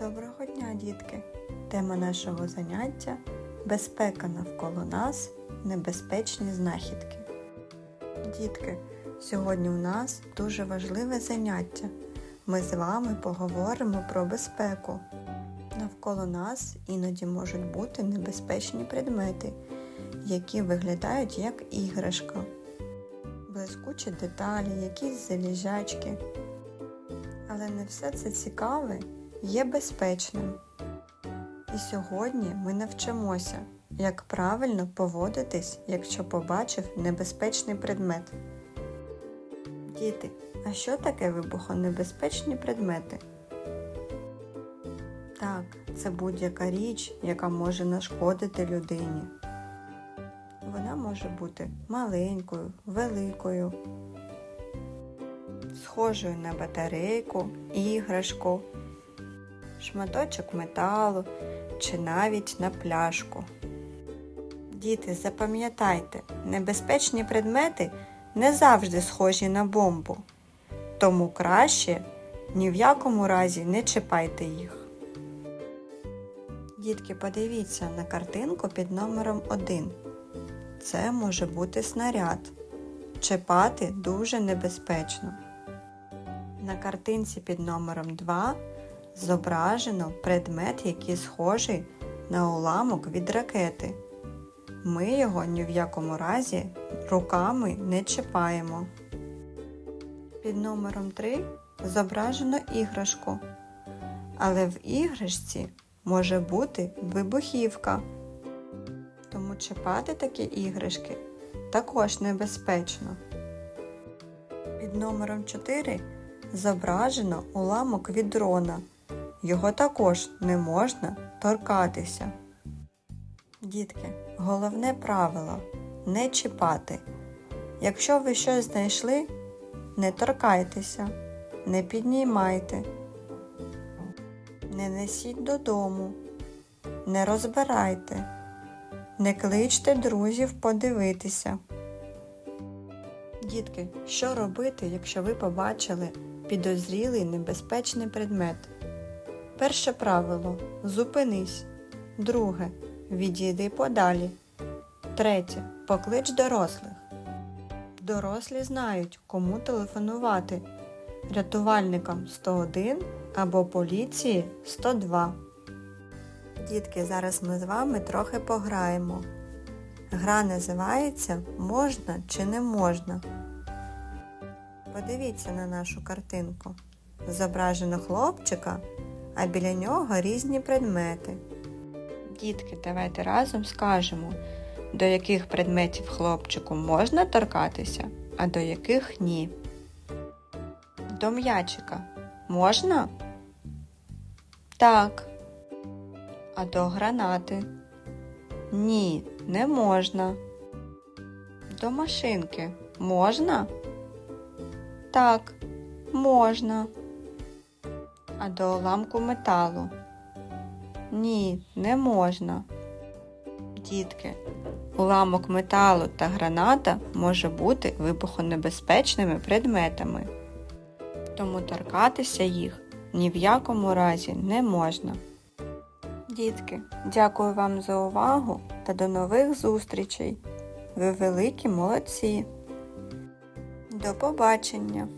Доброго дня, дітки! Тема нашого заняття безпека навколо нас, небезпечні знахідки. Дітки, сьогодні у нас дуже важливе заняття. Ми з вами поговоримо про безпеку. Навколо нас іноді можуть бути небезпечні предмети, які виглядають як іграшка, блискучі деталі, якісь заліжачки. Але не все це цікаве є безпечним. І сьогодні ми навчимося, як правильно поводитись, якщо побачив небезпечний предмет. Діти, а що таке вибухонебезпечні предмети? Так, це будь-яка річ, яка може нашкодити людині. Вона може бути маленькою, великою, схожою на батарейку, іграшку, шматочок металу чи навіть на пляшку. Діти, запам'ятайте, небезпечні предмети не завжди схожі на бомбу, тому краще ні в якому разі не чіпайте їх. Дітки, подивіться на картинку під номером 1. Це може бути снаряд. Чіпати дуже небезпечно. На картинці під номером 2 зображено предмет, який схожий на уламок від ракети. Ми його ні в якому разі руками не чіпаємо. Під номером 3 зображено іграшку. Але в іграшці може бути вибухівка. Тому чіпати такі іграшки також небезпечно. Під номером 4 зображено уламок від дрона. Його також не можна торкатися. Дітки, головне правило не чіпати. Якщо ви щось знайшли, не торкайтеся, не піднімайте, не несіть додому, не розбирайте, не кличте друзів подивитися. Дітки, що робити, якщо ви побачили підозрілий небезпечний предмет? Перше правило зупинись. Друге. Відійди подалі. Третє. Поклич дорослих. Дорослі знають, кому телефонувати рятувальникам 101 або поліції 102. Дітки, зараз ми з вами трохи пограємо. Гра називається Можна чи не можна. Подивіться на нашу картинку. Зображено хлопчика, а біля нього різні предмети. Дітки, давайте разом скажемо, до яких предметів хлопчику можна торкатися, а до яких ні. До м'ячика можна? Так. А до гранати? Ні, не можна. До машинки можна? Так, можна. А до уламку металу? Ні, не можна. Дітки, уламок металу та граната може бути вибухонебезпечними предметами, тому торкатися їх ні в якому разі не можна. Дітки, дякую вам за увагу та до нових зустрічей. Ви великі молодці. До побачення!